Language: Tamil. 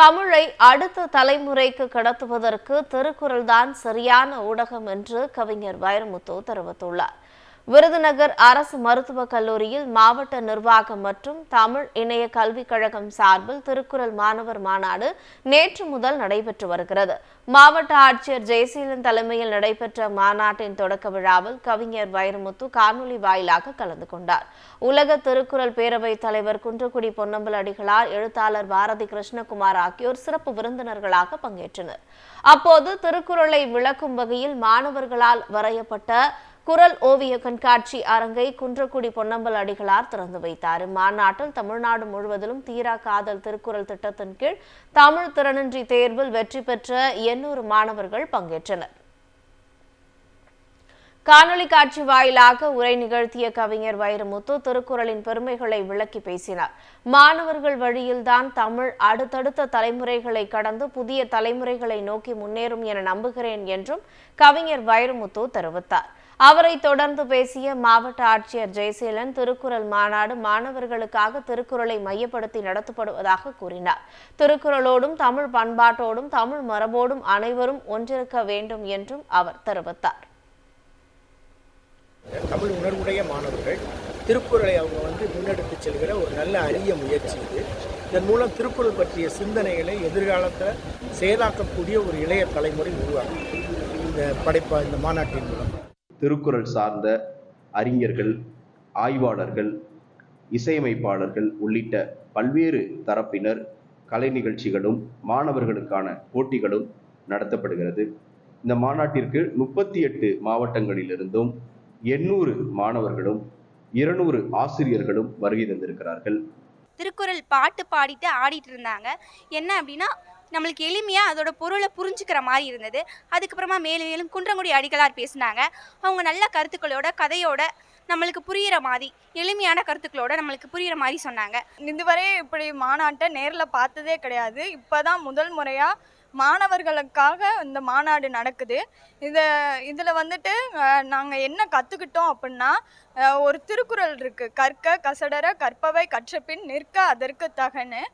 தமிழை அடுத்த தலைமுறைக்கு கடத்துவதற்கு திருக்குறள் தான் சரியான ஊடகம் என்று கவிஞர் வைரமுத்து தெரிவித்துள்ளார். விருதுநகர் அரசு மருத்துவக் கல்லூரியில் மாவட்ட நிர்வாகம் மற்றும் தமிழ் இணைய கல்விக் கழகம் சார்பில் திருக்குறள் மாணவர் மாநாடு நேற்று முதல் நடைபெற்று வருகிறது. மாவட்ட ஆட்சியர் ஜெயசீலன் தலைமையில் நடைபெற்ற மாநாட்டின் தொடக்க விழாவில் கவிஞர் வைரமுத்து காணொலி வாயிலாக கலந்து கொண்டார். உலக திருக்குறள் பேரவைத் தலைவர் குன்றக்குடி பொன்னம்பல அடிகளார் எழுத்தாளர் பாரதி கிருஷ்ணகுமார் ஆகியோர் சிறப்பு விருந்தினர்களாக பங்கேற்றனர். அப்போது திருக்குறளை விளக்கும் வகையில் மாணவர்களால் வரையப்பட்ட குரல் ஓவிய கண்காட்சி அரங்கை குன்றக்குடி பொன்னம்பல் அடிகளார் திறந்து வைத்தார். மாநாட்டில் தமிழ்நாடு முழுவதிலும் தீரா காதல் திருக்குறள் திட்டத்தின் கீழ் தமிழ் திறனின்றி தேர்வில் வெற்றி பெற்ற எண்ணூறு மாணவர்கள் பங்கேற்றனர். காணொலி காட்சி வாயிலாக உரை நிகழ்த்திய கவிஞர் வைரமுத்து திருக்குறளின் பெருமைகளை விளக்கி பேசினார். மாணவர்கள் வழியில்தான் தமிழ் அடுத்தடுத்த தலைமுறைகளை கடந்து புதிய தலைமுறைகளை நோக்கி முன்னேறும் என நம்புகிறேன் என்றும் கவிஞர் வைரமுத்து தெரிவித்தார். அவரை தொடர்ந்து பேசிய மாவட்ட ஆட்சியர் ஜெயசீலன் திருக்குறள் மாநாடு மாணவர்களுக்காக திருக்குறளை மையப்படுத்தி நடத்தப்படுவதாக கூறினார். திருக்குறளோடும் தமிழ் பண்பாட்டோடும் தமிழ் மரபோடும் அனைவரும் ஒன்றிருக்க வேண்டும் என்றும் அவர் தெரிவித்தார். தமிழ் உணர்வுடைய மாணவர்கள் திருக்குறளை அவங்க வந்து முன்னெடுத்து செல்கிற ஒரு நல்ல அரிய முயற்சி இது. இதன் மூலம் திருக்குறள் பற்றிய சிந்தனைகளை எதிர்காலத்தில் செயலாக்கக்கூடிய ஒரு இளைய தலைமுறை உருவாகும் இந்த படைப்பா இந்த மாநாட்டின் மூலம். திருக்குறள் சார்ந்த அறிஞர்கள் ஆய்வாளர்கள் இசையமைப்பாளர்கள் உள்ளிட்ட பல்வேறு தரப்பினர் கலை நிகழ்ச்சிகளும் மாணவர்களுக்கான போட்டிகளும் நடத்தப்படுகிறது. இந்த மாநாட்டிற்கு முப்பத்தி எட்டு மாவட்டங்களிலிருந்தும் எண்ணூறு மாணவர்களும் இருநூறு ஆசிரியர்களும் வருகை தந்திருக்கிறார்கள். திருக்குறள் பாட்டு பாடிட்டு ஆடிட்டு இருந்தாங்க. என்ன அப்படின்னா நம்மளுக்கு எளிமையாக அதோட பொருளை புரிஞ்சுக்கிற மாதிரி இருந்தது. அதுக்கப்புறமா மேலும் மேலும் குன்றங்குடி அடிகளார் பேசினாங்க. அவங்க நல்ல கருத்துக்களோட கதையோட நம்மளுக்கு புரிகிற மாதிரி எளிமையான கருத்துக்களோட நம்மளுக்கு புரிகிற மாதிரி சொன்னாங்க. இதுவரை இப்படி மாநாட்டை நேரில் பார்த்ததே கிடையாது. இப்போ தான் முதல் முறையாக மாணவர்களுக்காக இந்த மாநாடு நடக்குது. இதை இதில் வந்துட்டு நாங்கள் என்ன கற்றுக்கிட்டோம் அப்படின்னா ஒரு திருக்குறள் இருக்குது கற்க கசடர கற்பவை கற்றபின் நிற்க அதற்கு தகன்னு.